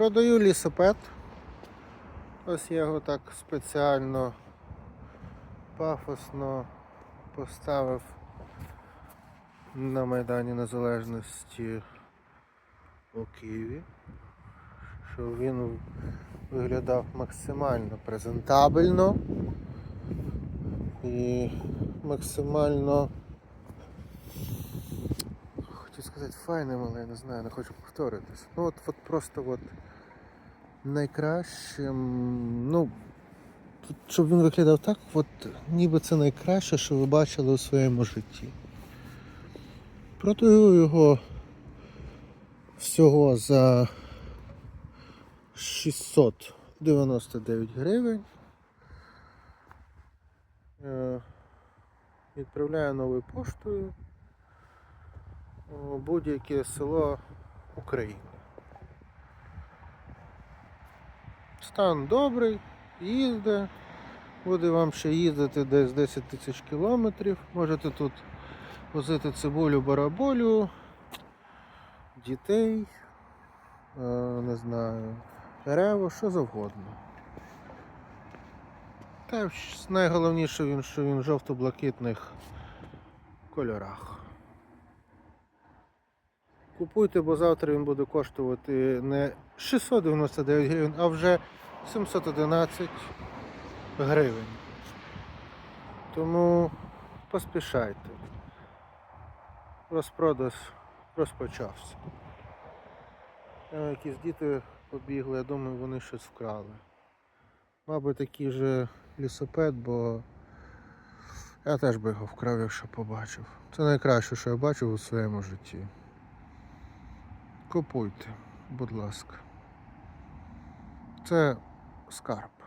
Продаю лісопед. Ось я його так спеціально пафосно поставив на Майдані Незалежності у Києві, щоб він виглядав максимально презентабельно і максимально сказати файним, але я не знаю, не хочу повторитись. Ну от, от просто от найкращим, ну, щоб він виглядав так, от ніби це найкраще, що ви бачили у своєму житті. Продаю його всього за 699 гривень. Е, Відправляю новою поштою у будь-яке село України. Стан добрий, їзде, буде вам ще їздити десь 10 тисяч кілометрів. Можете тут возити цибулю, бараболю, дітей, е, не знаю, дерево, що завгодно. Та найголовніше він, що він в жовто-блакитних кольорах. Купуйте, бо завтра він буде коштувати не 699 гривень, а вже 711 гривень. Тому поспішайте. Розпродаж розпочався. Там якісь діти побігли, я думаю, вони щось вкрали. Мабуть, такий же лісопед, бо я теж би його вкрав, якщо побачив. Це найкраще, що я бачив у своєму житті. Купуйте, будь ласка. Це скарб.